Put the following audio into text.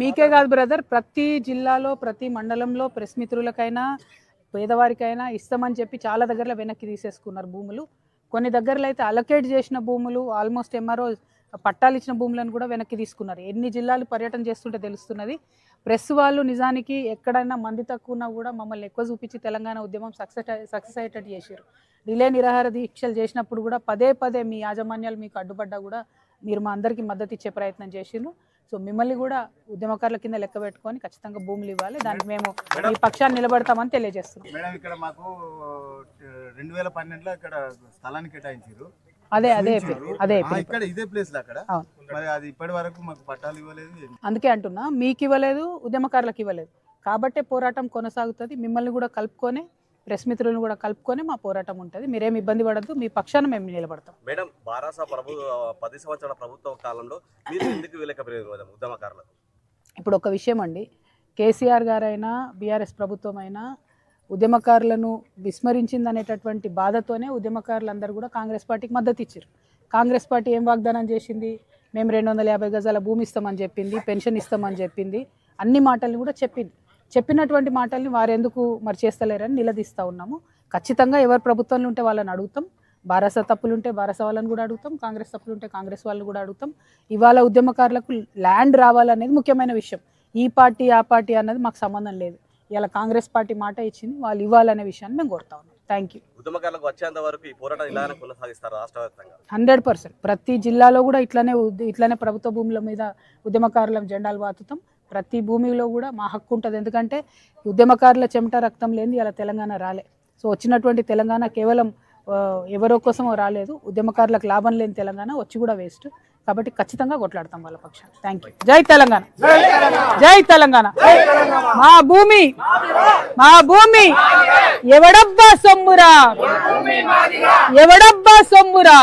మీకే కాదు బ్రదర్ ప్రతి జిల్లాలో ప్రతి మండలంలో ప్రెస్ మిత్రులకైనా పేదవారికైనా ఇస్తామని చెప్పి చాలా దగ్గరలో వెనక్కి తీసేసుకున్నారు భూములు. కొన్ని దగ్గరలో అయితే అలొకేట్ చేసిన భూములు ఆల్మోస్ట్ ఎంఆర్ఓ పట్టాలు ఇచ్చిన భూములను కూడా వెనక్కి తీసుకున్నారు. ఎన్ని జిల్లాలు పర్యటన చేస్తుంటే తెలుస్తున్నది. ప్రెస్ వాళ్ళు నిజానికి ఎక్కడైనా మంది తక్కువ ఉన్నా కూడా మమ్మల్ని ఎక్కువ చూపించి తెలంగాణ ఉద్యమం సక్సెస్ సక్సెస్ అయ్యేటట్టు చేశారు రిలే నిరాహార దీక్షలు చేసినప్పుడు కూడా పదే పదే మీ యాజమాన్యాలు మీకు అడ్డుపడ్డా కూడా మీరు మా అందరికీ మద్దతు ఇచ్చే ప్రయత్నం చేసిండ్రు. సో మిమ్మల్ని కూడా ఉద్యమకారుల కింద లెక్క పెట్టుకొని ఖచ్చితంగా భూములు ఇవ్వాలి. దానికి మేము మీ పక్షాన్ని నిలబడతామని తెలియజేస్తున్నాం. మేడం ఇక్కడ మాకు రెండు వేల పన్నెండులో ఇక్కడ స్థలాన్ని కేటాయించారు అదే అదే అదే ఇక్కడ ఇదే ప్లేస్ అక్కడ. మరి అది ఇప్పటి వరకు మాకు పట్టాలు ఇవ్వలేదు అందుకే అంటున్నా మీకు ఇవ్వలేదు ఉద్యమకారులకు ఇవ్వలేదు. కాబట్టే పోరాటం కొనసాగుతుంది. మిమ్మల్ని కూడా కలుపుకొని ప్రెస్ మిత్రులను కూడా కలుపుకొని మా పోరాటం ఉంటుంది. మీరేం ఇబ్బంది పడద్దు మీ పక్షాన మేము నిలబడతాం. మేడం బారాస ప్రభు పది సంవత్సరాల ప్రభుత్వ కాలంలో మీరు ఎందుకు వీలకపోయారు మేడం ఉద్యమకారులకు? ఇప్పుడు ఒక విషయం అండి. కేసీఆర్ గారైనా బీఆర్ఎస్ ప్రభుత్వం అయినా ఉద్యమకారులను విస్మరించింది అనేటటువంటి బాధతోనే ఉద్యమకారులందరూ కూడా కాంగ్రెస్ పార్టీకి మద్దతు ఇచ్చారు. కాంగ్రెస్ పార్టీ ఏం వాగ్దానం చేసింది? మేము రెండు వందల యాభై గజాల భూమి ఇస్తామని చెప్పింది పెన్షన్ ఇస్తామని చెప్పింది అన్ని మాటల్ని కూడా చెప్పింది. చెప్పినటువంటి మాటల్ని వారు ఎందుకు మరి చేస్తలేరని నిలదీస్తూ ఉన్నాము. ఖచ్చితంగా ఎవరు ప్రభుత్వంలో ఉంటే వాళ్ళని అడుగుతాం. బారస తప్పులుంటే బారస వాళ్ళని కూడా అడుగుతాం. కాంగ్రెస్ తప్పులుంటే కాంగ్రెస్ వాళ్ళని కూడా అడుగుతాం. ఇవాళ ఉద్యమకారులకు ల్యాండ్ రావాలనేది ముఖ్యమైన విషయం. ఈ పార్టీ ఆ పార్టీ అన్నది మాకు సంబంధం లేదు. ఇలా కాంగ్రెస్ పార్టీ మాట ఇచ్చింది. వాళ్ళు ఇవ్వాలనే విషయాన్ని మేము కోరుతా ఉన్నాం. థ్యాంక్ యూ ఉద్యమకారులకు వచ్చేంత వరకు ఈ పోరాటం ఇలానే కొనసాగిస్తారు రాష్ట్ర వ్యాప్తంగా. Hundred percent. ప్రతి జిల్లాలో కూడా ఇట్లానే ఇట్లానే ప్రభుత్వ భూముల మీద ఉద్యమకారుల జెండాలు వాతుతాం. ప్రతి భూమిలో కూడా మా హక్కు ఉంటుంది. ఎందుకంటే ఉద్యమకారుల చెమట రక్తం లేని ఇలా తెలంగాణ రాలే. సో వచ్చినటువంటి తెలంగాణ కేవలం ఎవరో కోసమో రాలేదు. ఉద్యమకారులకు లాభం లేని తెలంగాణ వచ్చి కూడా వేస్ట్. కాబట్టి ఖచ్చితంగా కొట్లాడతాం వాళ్ళ పక్షాన. థ్యాంక్ యూ జై తెలంగాణ. జై తెలంగాణ. మా భూమి మా భూమి ఎవడబ్బా సొమ్మురా? ఎవడబ్బా సొమ్మురా?